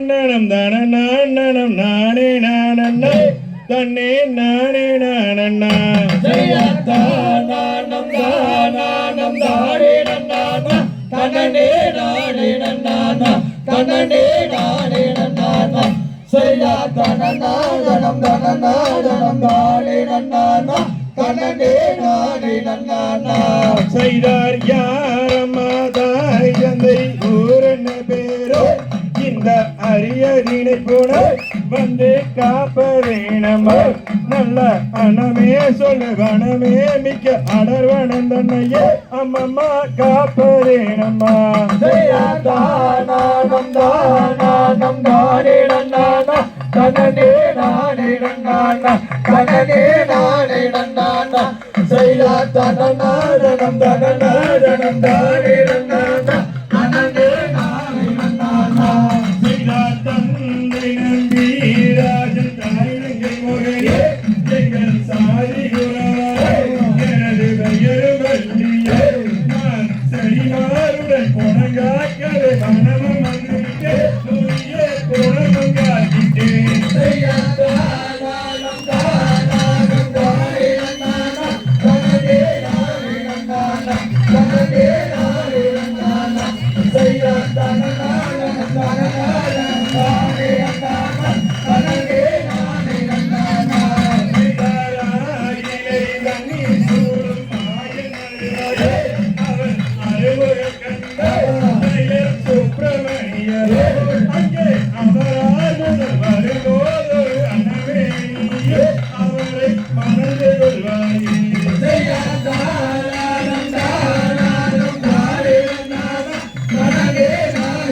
நனம் தானம் நான் நனம் நானே. நானண்ணா தன்னே நானே நானண்ணா. ஜெயத்தா நானம் தானம் தானே நன்னானா தன்னே நானே நன்னானா தன்னே நானே நன்னானா செய்யா தனநாதனம் தனநாதனம் தானே நன்னானா தன்னே தாய் தந்தை? ஊரன்ன பேரோ? இந்த அரியறினை கூட வந்து காப்பரேனமா நல்ல அணமே சொல்லு வனமே மிக்க அடர்வனம் தன்னையே அம்மம்மா காப்பரேனம்மா தானம் தானம் தானேடண்டானா தனனே நானேடண்டானா தனனே நானேடண்டானா செய்யா தனநாரணம் தனநாரணம் தானேடண்டானா மனங்காய்க்கவே மனமும்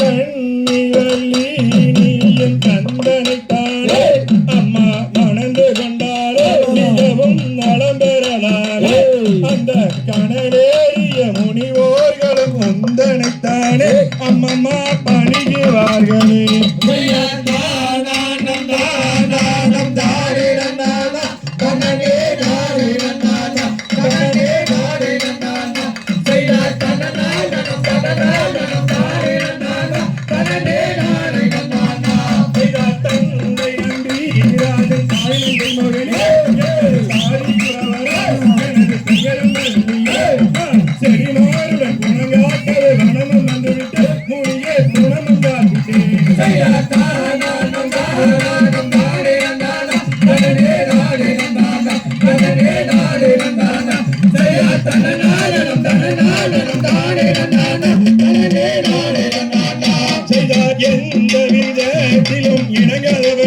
கண்ணிழலி செகினோருடன் குணங்காக்கவே வனமும் வந்துவிட்டு மூலிகை குணமும் காப்பிட்டே எந்த விதத்திலும் இணங்காதவர்.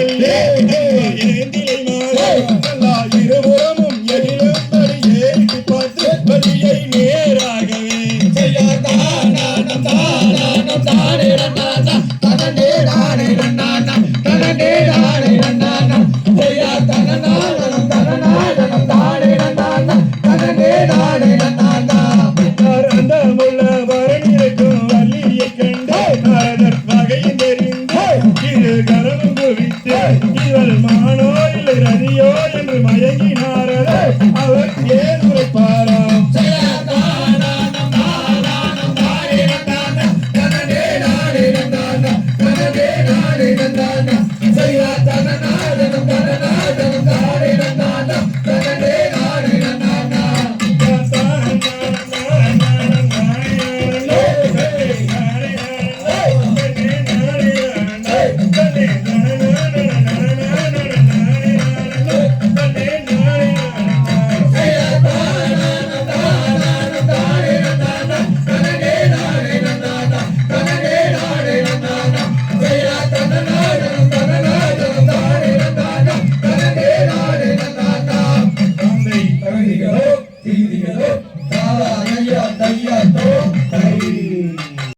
நேராகவே. வகையில் தெரிந்து இது கரம் குவித்து இவள் மா